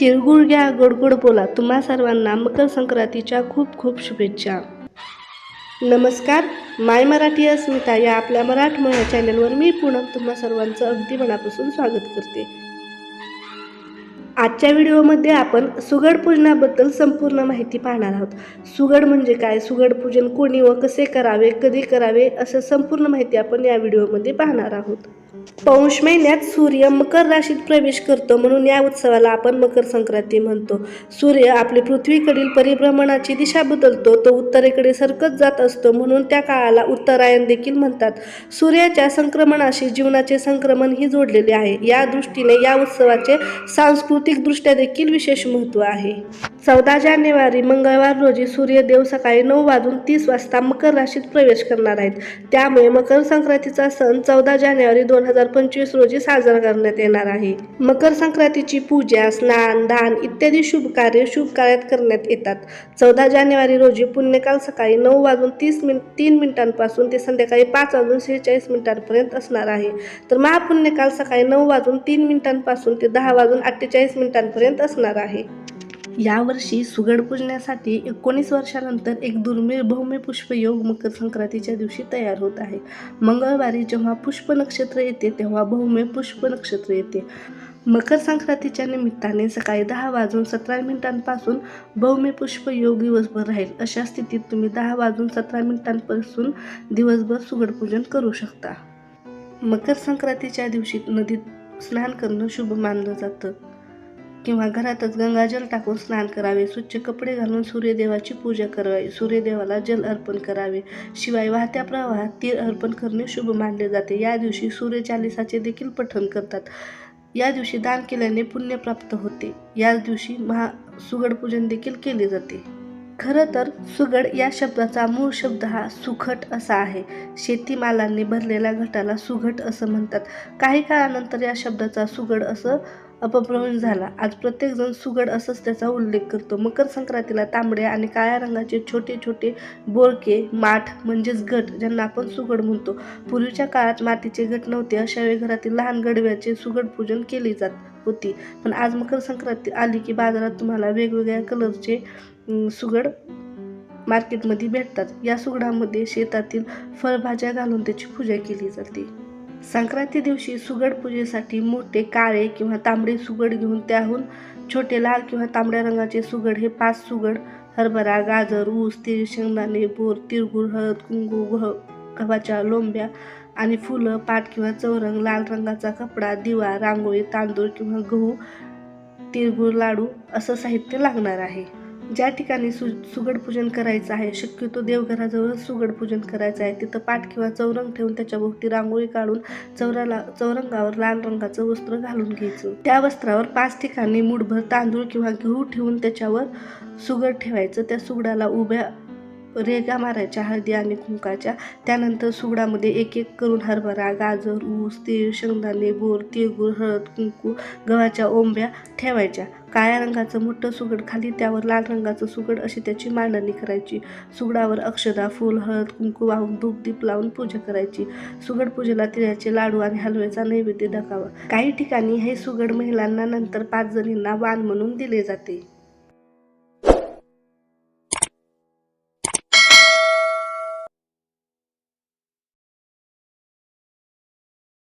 तिळगुळ घ्या गोडगोड बोला. तुम्हा सर्वांना मकर संक्रांतीच्या खूप खूप शुभेच्छा. नमस्कार. माय मराठी अस्मिता या आपल्या मराठमोळ्या चॅनलवर मी पूनम. तुम्हा सर्वांचं अगदी मनापासून स्वागत करते. आजच्या व्हिडिओमध्ये आपण सुगड पूजनाबद्दल संपूर्ण माहिती पाहणार आहोत. सुगड म्हणजे काय? सुगड पूजन कोणी व कसे करावे? कधी करावे? असं संपूर्ण माहिती आपण या व्हिडिओमध्ये पाहणार आहोत. पौष महिन्यात सूर्य मकर राशीत प्रवेश करतो म्हणून या उत्सवाला आपण मकर संक्रांती म्हणतो. सूर्य आपली पृथ्वीकडील परिभ्रमणाची दिशा बदलतो तो उत्तरेकडे सरकत जात असतो म्हणून त्या काळाला उत्तरायण देखील म्हणतात. सूर्याच्या संक्रमणाशी जीवनाचे संक्रमण ही जोडलेले आहे. या दृष्टीने या उत्सवाचे सांस्कृतिक दृष्ट्या देखील विशेष महत्त्व आहे. चौदा जानेवारी मंगळवार रोजी सूर्यदेव सकाळी नऊ वाजून तीस वाजता मकर राशीत प्रवेश करणार आहेत. त्यामुळे मकर संक्रांतीचा सण चौदा जानेवारी दोन हजार पंचवीस रोजी साजरा करण्यात येणार आहे. मकर संक्रांतीची पूजा स्नान दान इत्यादी शुभ कार्य शुभ कार्यात करण्यात येतात. चौदा जानेवारी रोजी पुण्यकाल सकाळी नऊ वाजून तीस मिन तीन मिनिटांपासून ते संध्याकाळी पाच वाजून शेहेचाळीस मिनिटांपर्यंत असणार आहे. तर महापुण्यकाल सकाळी नऊ वाजून तीन मिनिटांपासून ते दहा वाजून अठ्ठेचाळीस मिनिटांपर्यंत असणार आहे. यावर्षी सुगड पूजण्यासाठी एकोणीस वर्षानंतर एक दुर्मिळ भौम्य पुष्पयोग मकर संक्रांतीच्या दिवशी तयार होत आहे. मंगळवारी जेव्हा पुष्प नक्षत्र येते तेव्हा भौम्य पुष्प नक्षत्र येते. मकर संक्रांतीच्या निमित्ताने सकाळी दहा वाजून सतरा मिनिटांपासून भौम्य पुष्प योग दिवसभर राहील. अशा स्थितीत तुम्ही दहा वाजून सतरा मिनिटांपासून दिवसभर सुगड पूजन करू शकता. मकर संक्रांतीच्या दिवशी नदीत स्नान करणं शुभ मानलं जातं. किंवा घरातच गंगाजल टाकून स्नान करावे. स्वच्छ कपडे घालून सूर्यदेवाची पूजा करावी. सूर्यदेवाला जल अर्पण करावे. शिवाय वाहत्या प्रवाहात तीळ अर्पण करणे शुभ मानले जाते. या दिवशी सूर्यचालिसाचे देखील पठण करतात. या दिवशी दान केल्याने पुण्य प्राप्त होते. याच दिवशी महा सुगड पूजन देखील केले जाते. खरं तर सुगड या शब्दाचा मूळ शब्द हा सुखट असा आहे. शेतीमालांनी भरलेल्या घटाला सुघट असं म्हणतात. काही काळानंतर या शब्दाचा सुगड असं अपभ्रंश झाला. आज प्रत्येकजण सुगड असंच त्याचा उल्लेख करतो. मकर संक्रांतीला तांबड्या आणि काळ्या रंगाचे छोटे छोटे बोरके माठ म्हणजेच गट ज्यांना आपण सुगड म्हणतो. पूर्वीच्या काळात मातीचे गट नव्हते अशा वेळी घरातील लहान गडव्याचे सुगड पूजन केले जात होती. पण आज मकर संक्रांती आली की बाजारात तुम्हाला वेगवेगळ्या कलरचे सुगड मार्केटमध्ये भेटतात. या सुगडामध्ये शेतातील फळभाज्या घालून त्याची पूजा केली जाते. संक्रांती दिवशी सुगड पूजेसाठी मोठे काळे किंवा तांबडे सुगड घेऊन त्याहून छोटे लाल किंवा तांबड्या रंगाचे सुगड हे पाच सुगड हरभरा गाजर ऊस तीळ शेंगदाणे बोर तिळगुळ हळद कुंकू गह गव्हाच्या लोंब्या आणि फुलं पाट किंवा चौरंग लाल रंगाचा कपडा दिवा रांगोळी तांदूळ किंवा गहू तिळगुळ लाडू असं साहित्य लागणार आहे. ज्या ठिकाणी सु सुगड पूजन करायचं आहे शक्यतो देवघराजवळच सुगड पूजन करायचं आहे. तिथं पाठ किंवा चौरंग ठेवून त्याच्या भोवती रांगोळी काढून चौराला चौरंगावर लाल रंगाचं वस्त्र घालून घ्यायचं. त्या वस्त्रावर पाच ठिकाणी मुठभर तांदूळ किंवा गहू ठेवून त्याच्यावर सुगड ठेवायचं. त्या सुगडाला उभ्या रेगा मारायच्या हळदी आणि कुंकाच्या त्यानंतर सुगडामध्ये एक एक करून हरभरा गाजर ऊस तीळ शेंगदाणे बोर तिळगुळ हळद कुंकू गव्हाच्या ओंब्या ठेवायच्या. काळ्या रंगाचं मोठं सुगड खाली त्यावर लाल रंगाचं सुगड अशी त्याची मांडणी करायची. सुगडावर अक्षदा फूल हळद कुंकू वाहून धूप दीप लावून पूजा करायची. सुगड पूजेला तिळाचे लाडू आणि हलव्याचा नैवेद्य दाखावा. काही ठिकाणी हे सुगड महिलांना नंतर पाच जणींना वाण म्हणून दिले जाते.